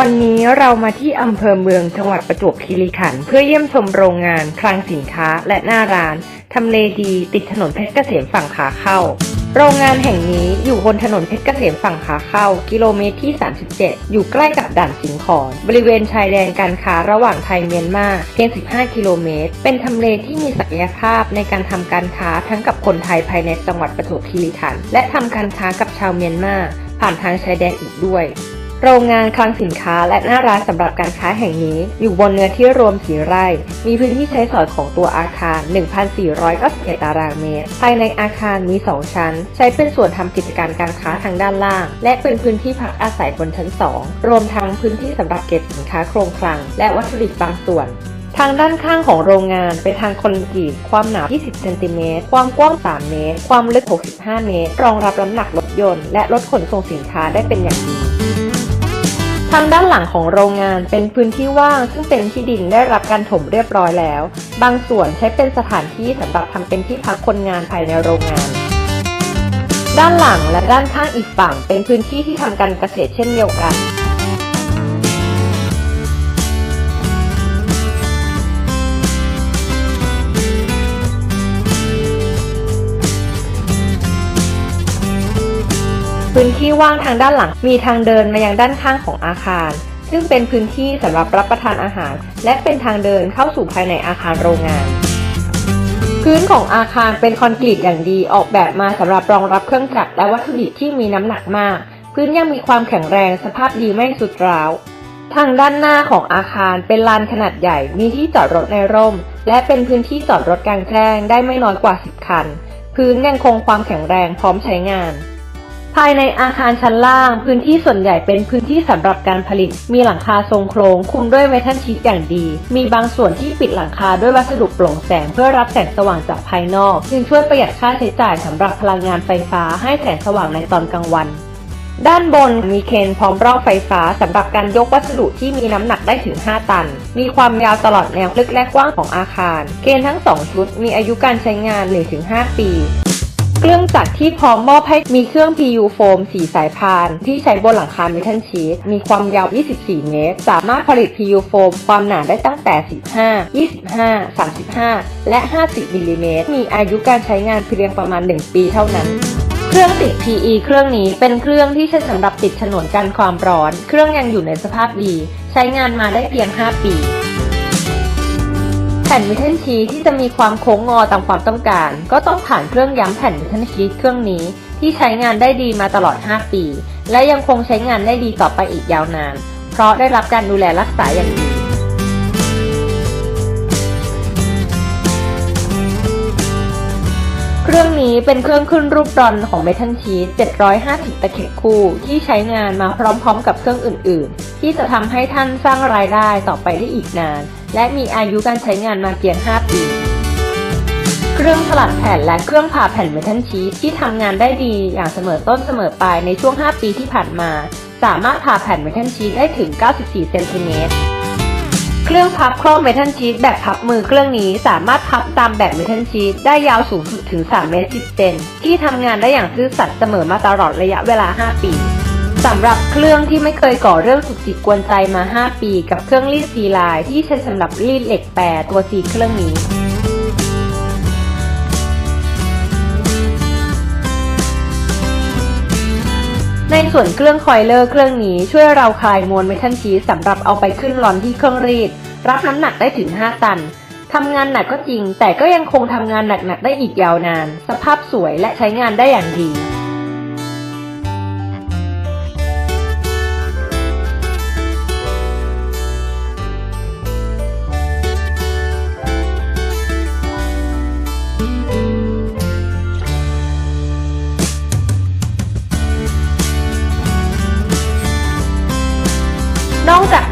วันนี้เรามาที่อำเภอเมืองจังหวัดประจวบคีรีขันธ์เพื่อเยี่ยมชมโรงงาน คลังสินค้าและหน้าร้าน ทำเลดีติดถนนเพชรเกษมฝั่งขาเข้า โรงงานแห่งนี้อยู่บนถนนเพชรเกษมฝั่งขาเข้า กิโลเมตรที่ 37 อยู่ใกล้กับด่านสิงขอนบริเวณชายแดนการค้าระหว่างไทยเมียนมาเพียง 15 กิโลเมตร เป็นทำเลที่มีศักยภาพในการทำการค้าทั้งกับคนไทยภายในจังหวัดประจวบคีรีขันธ์และทำการค้ากับชาวเมียนมาผ่านทางชายแดนอีกด้วย โรงงานคลังสินค้าและหน้าร้านสำหรับการค้าแห่งนี้อยู่บนเนื้อที่รวมสีไร่ มีพื้นที่ใช้สอยของตัวอาคาร 1,491 ตารางเมตร ภายในอาคารมี 2 ชั้น ใช้เป็นส่วนทำกิจการการค้าทางด้านล่าง และเป็นพื้นที่พักอาศัยบนชั้น 2 รวมทั้งพื้นที่สำหรับเก็บสินค้าโครงคลัง และวัตถุดิบบางส่วนทางด้านข้างของโรงงานเป็นทางคอนกรีตความหนา 20 เซนติเมตร ความกว้าง 3 เมตร ความลึก 65 เมตร รองรับน้ำหนักรถยนต์ และรถขนส่งสินค้าได้เป็นอย่างดีางด้านหลังของโรงงานเป็นพื้นที่ว่างซึ่งเป็นที่ดินได้รับการถมเรียบร้อยแล้ว บางส่วนใช้เป็นสถานที่สำหรับทำเป็นที่พักคนงานภายในโรงงาน ด้านหลังและด้านข้างอีกฝั่งเป็นพื้นที่ที่ทำการเกษตรเช่นเดียวกัน พื้นที่ว่างทางด้านหลัง มีทางเดินมายังด้านข้างของอาคาร ซึ่งเป็นพื้นที่สำหรับรับประทานอาหาร และเป็นทางเดินเข้าสู่ภายในอาคารโรงงาน พื้นของอาคารเป็นคอนกรีตอย่างดีออกแบบมาสำหรับรองรับเครื่องจักรและวัตถุดิบที่มีน้ำหนักมาก พื้นยังมีความแข็งแรงสภาพดีไม่สุดร้าวทางด้านหน้าของอาคารเป็นลานขนาดใหญ่ มีที่จอดรถในร่ม และเป็นพื้นที่จอดรถกลางแจ้งได้ไม่น้อยกว่า 10 คัน พื้นยังคงความแข็งแรงพร้อมใช้งาน ภายในอาคารชั้นล่าง พื้นที่ส่วนใหญ่เป็นพื้นที่สำหรับการผลิต มีหลังคาทรงโครงคุมด้วยเมทัลชีตอย่างดี มีบางส่วนที่ปิดหลังคาด้วยวัสดุโปร่งแสงเพื่อรับแสงสว่างจากภายนอก จึงช่วยประหยัดค่าใช้จ่ายสำหรับพลังงานไฟฟ้าให้แสงสว่างในตอนกลางวัน ด้านบนมีเคนพร้อมรอกไฟฟ้าสำหรับการยกวัสดุที่มีน้ำหนักได้ถึง 5 ตัน มีความยาวตลอดแนวลึกและกว้างของอาคารเกณฑ์ทั้ง 2 ชุดมีอายุการใช้งาน 1-5 ปี เครื่องจักรที่พร้อมมอบให้มีเครื่อง PU โฟม4สายพาน ที่ใช้บนหลังคาเมทัลชีตมีความยาว 24 เมตร สามารถผลิต PU โฟมความหนาได้ตั้งแต่ 15 25 35 และ 50 มิลลิเมตร มีอายุการใช้งานเพียงประมาณ 1 ปีเท่านั้นเครื่องติด PE เครื่องนี้เป็นเครื่องที่ใช้สำหรับติดฉนวนกันความร้อน เครื่องยังอยู่ในสภาพดี ใช้งานมาได้เพียง 5 ปี แผ่นมิทัลชีทที่จะมีความโค้งงอตามความต้องการ ก็ต้องผ่านเครื่องย้ำแผ่นมิทัลชีทเครื่องนี้ ที่ใช้งานได้ดีมาตลอด 5 ปี และยังคงใช้งานได้ดีต่อไปอีกยาวนาน เพราะได้รับการดูแลรักษาอย่างดี นี้เป็นเครื่องขึ้นรูปรอนของเมทัลชีต750 ตะเข็บคู่ที่ใช้งานมาพร้อมๆกับเครื่องอื่น ๆ ที่จะทำให้ท่านสร้างรายได้ต่อไปได้อีกนาน และมีอายุการใช้งานมาเพียง 5 ปีเครื่องสลัดแผ่นและเครื่องผ่าแผ่นเมทัลชีตที่ทำงานได้ดีอย่างเสมอต้นเสมอปลายในช่วง 5 ปีที่ผ่านมา สามารถผ่าแผ่นเมทัลชีตได้ถึง 94 เซนติเมตร เครื่องพับครอบเมทัลชีตแบบพับมือเครื่องนี้สามารถพับตามแบบเมทัลชีตได้ยาวสูงสุดถึง 3 เมตร 10 เซนที่ทำงานได้อย่างซื่อสัตย์เสมอมาตลอดระยะเวลา 5 ปีสำหรับเครื่องที่ไม่เคยก่อเรื่องสุกจิกกวนใจมา 5 ปี กับเครื่องรีดซีลายที่ใช้สำหรับรีดเหล็กแปรตัวซีเครื่องนี้ ส่วนเครื่องคอยเลอร์เครื่องนี้ช่วยเราคลายมวลเมทัลชีสสำหรับเอาไปขึ้นร้อนที่เครื่องรีด รับน้ำหนักได้ถึง 5 ตันทำงานหนักก็จริง แต่ก็ยังคงทำงานหนักๆได้อีกยาวนาน สภาพสวยและใช้งานได้อย่างดี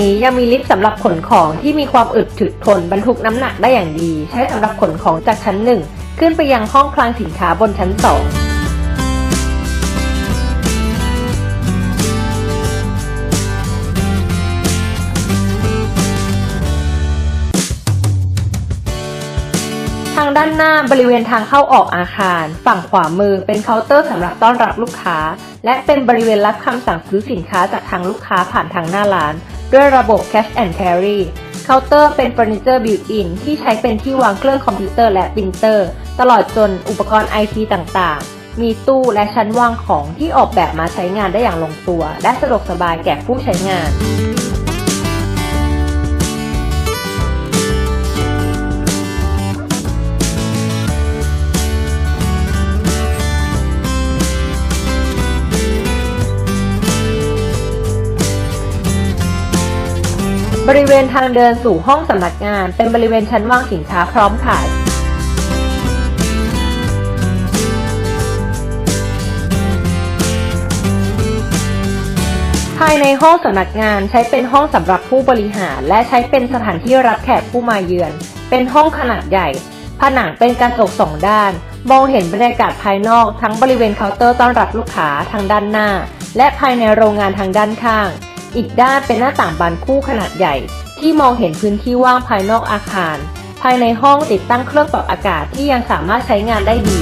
นี้ยังมีลิฟต์สำหรับขนของที่มีความอึดถึกทนบรรทุกน้ำหนักได้อย่างดี ใช้สำหรับขนของจากชั้นหนึ่งขึ้นไปยังห้องคลังสินค้าบนชั้นสองทางด้านหน้าบริเวณทางเข้าออกอาคาร ฝั่งขวามือเป็นเคาน์เตอร์สำหรับต้อนรับลูกค้า และเป็นบริเวณรับคำสั่งซื้อสินค้าจากทางลูกค้าผ่านทางหน้าร้าน ด้วยระบบ Cash and Carry เคาน์เตอร์เป็นเฟอร์นิเจอร์บิวอินที่ใช้เป็นที่วางเครื่องคอมพิวเตอร์และปรินเตอร์ ตลอดจนอุปกรณ์ไอทีต่างๆ มีตู้และชั้นวางของที่ออกแบบมาใช้งานได้อย่างลงตัว และสะดวกสบายแก่ผู้ใช้งาน บริเวณทางเดินสู่ห้องสำนักงาน เป็นบริเวณชั้นวางสินค้าพร้อมขายภายในห้องสำนักงานใช้เป็นห้องสำหรับผู้บริหาร และใช้เป็นสถานที่รับแขกผู้มาเยือน เป็นห้องขนาดใหญ่ ผนังเป็นกระจกสองด้าน มองเห็นบรรยากาศภายนอกทั้งบริเวณเคาน์เตอร์ต้อนรับลูกค้าทางด้านหน้า และภายในโรงงานทางด้านข้าง อีกด้านเป็นหน้าต่างบานคู่ขนาดใหญ่ ที่มองเห็นพื้นที่ว่างภายนอกอาคาร ภายในห้องติดตั้งเครื่องปรับอากาศที่ยังสามารถใช้งานได้ดี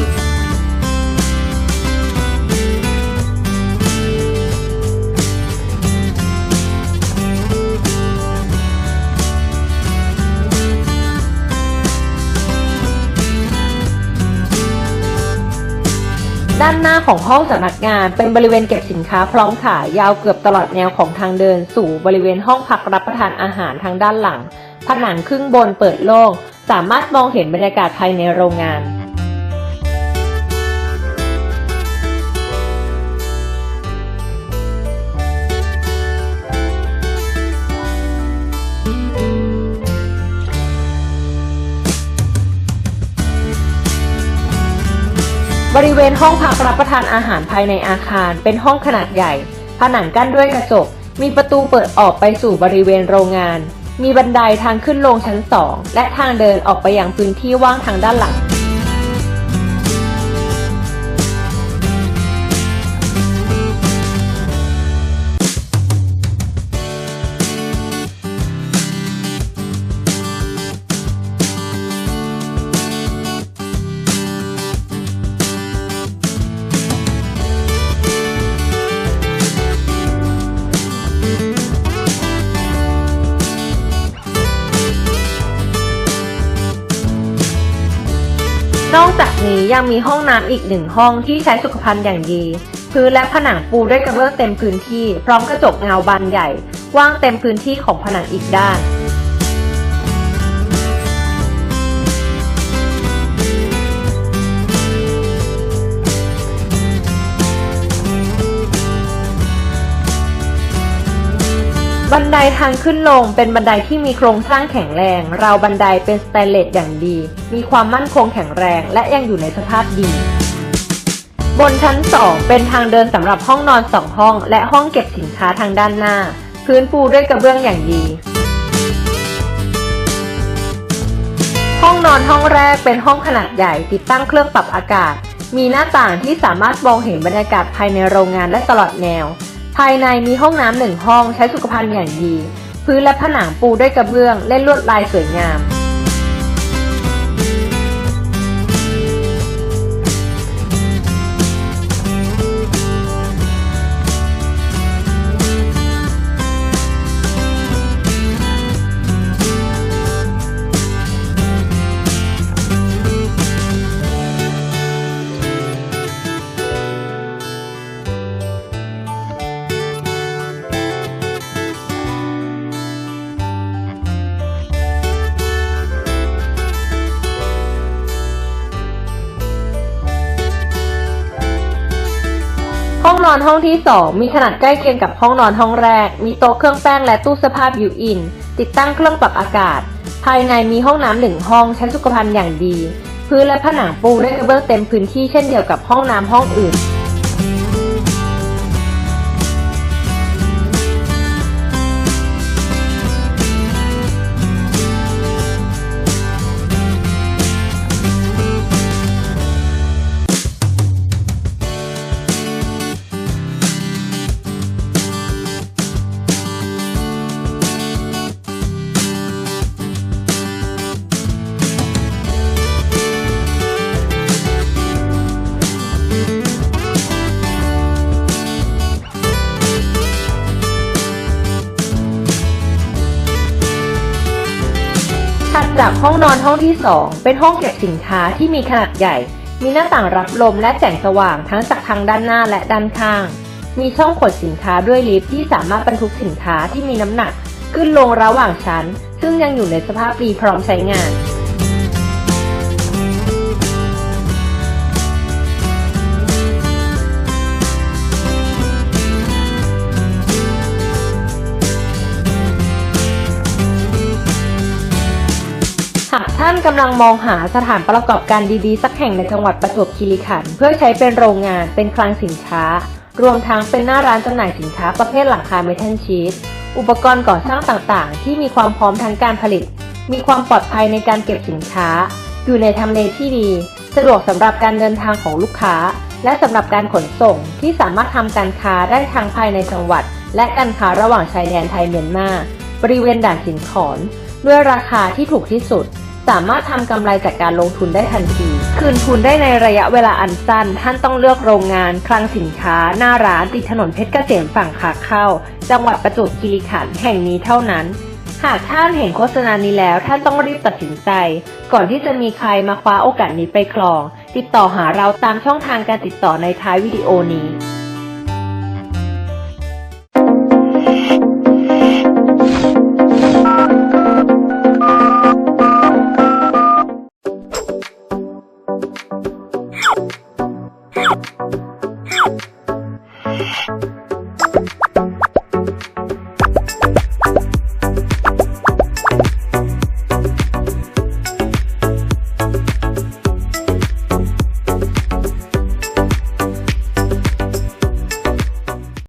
ด้านหน้าของห้องสำนักงานเป็นบริเวณเก็บสินค้าพร้อมขายยาวเกือบตลอดแนวของทางเดินสู่บริเวณห้องพักรับประทานอาหารทางด้านหลัง ผนังครึ่งบนเปิดโล่งสามารถมองเห็นบรรยากาศภายในโรงงาน บริเวณห้องพักรับประทานอาหารภายในอาคาร เป็นห้องขนาดใหญ่ ผนังกั้นด้วยกระจก มีประตูเปิดออกไปสู่บริเวณโรงงาน มีบันไดทางขึ้นลงชั้น 2 และทางเดินออกไปยังพื้นที่ว่างทางด้านหลัง ยังมีห้องน้ำอีกหนึ่งห้องที่ใช้สุขภัณฑ์อย่างดี พื้นและผนังปูด้วยกระเบื้องเต็มพื้นที่ พร้อมกระจกเงาบานใหญ่กว้างเต็มพื้นที่ของผนังอีกด้าน บันไดทางขึ้นลงเป็นบันไดที่มีโครงสร้างแข็งแรง ราวบันไดเป็นสแตนเลสอย่างดี มีความมั่นคงแข็งแรงและยังอยู่ในสภาพดี บนชั้น 2 เป็นทางเดินสำหรับห้องนอน2ห้อง และห้องเก็บสินค้าทางด้านหน้า พื้นปูด้วยกระเบื้องอย่างดี ห้องนอนห้องแรกเป็นห้องขนาดใหญ่ติดตั้งเครื่องปรับอากาศ มีหน้าต่างที่สามารถมองเห็นบรรยากาศภายในโรงงานและตลอดแนว ภายในมีห้องน้ำหนึ่งห้องใช้สุขภัณฑ์อย่างดี พื้นและผนังปูด้วยกระเบื้องเล่นลวดลายสวยงาม อนอนห้องที่ 2 มีขนาดใกล้เคียงกับห้องนอนห้องแรก มีโต๊ะเครื่องแป้งและตู้เสื้อผ้าบิวอิน ติดตั้งเครื่องปรับอากาศ ภายในมีห้องน้ำหนึ่งห้องใช้สุขภัณฑ์อย่างดี พื้นและผนังปูด้วยกระเบื้องเต็มพื้นที่เช่นเดียวกับห้องน้ำห้องอื่นัดจากห้องนอนห้องที่ 2 เป็นห้องเก็บสินค้าที่มีขนาดใหญ่ มีหน้าต่างรับลมและแสงสว่างทั้งจากทางด้านหน้าและด้านข้าง มีช่องขนสินค้าด้วยลิฟต์ที่สามารถบรรทุกสินค้าที่มีน้ำหนัก ขึ้นลงระหว่างชั้น ซึ่งยังอยู่ในสภาพดีพร้อมใช้งาน ท่านกำลังมองหาสถานประกอบการดีๆ สักแห่งในจังหวัดประจวบคีรีขันธ์เพื่อใช้เป็นโรงงานเป็นคลังสินค้า รวมทั้งเป็นหน้าร้านจำหน่ายสินค้าประเภทหลังคาเมทัลชีสอุปกรณ์ก่อสร้างต่างๆ ที่มีความพร้อมทางการผลิต มีความปลอดภัยในการเก็บสินค้า อยู่ในทำเลที่ดี สะดวกสำหรับการเดินทางของลูกค้า และสำหรับการขนส่งที่สามารถทำการค้าได้ทางภายในจังหวัด และการค้าระหว่างชายแดนไทยเมียนมาบริเวณด่านสินขอนด้วยราคาที่ถูกที่สุด สามารถทำกำไรจากการลงทุนได้ทันที คืนทุนได้ในระยะเวลาอันสั้น ท่านต้องเลือกโรงงาน คลังสินค้า หน้าร้านติดถนนเพชรเกษมฝั่งขาเข้า จังหวัดประจวบคีรีขันธ์แห่งนี้เท่านั้นหากท่านเห็นโฆษณานี้แล้ว ท่านต้องรีบตัดสินใจ ก่อนที่จะมีใครมาคว้าโอกาสนี้ไปครอง ติดต่อหาเราตามช่องทางการติดต่อในท้ายวิดีโอนี้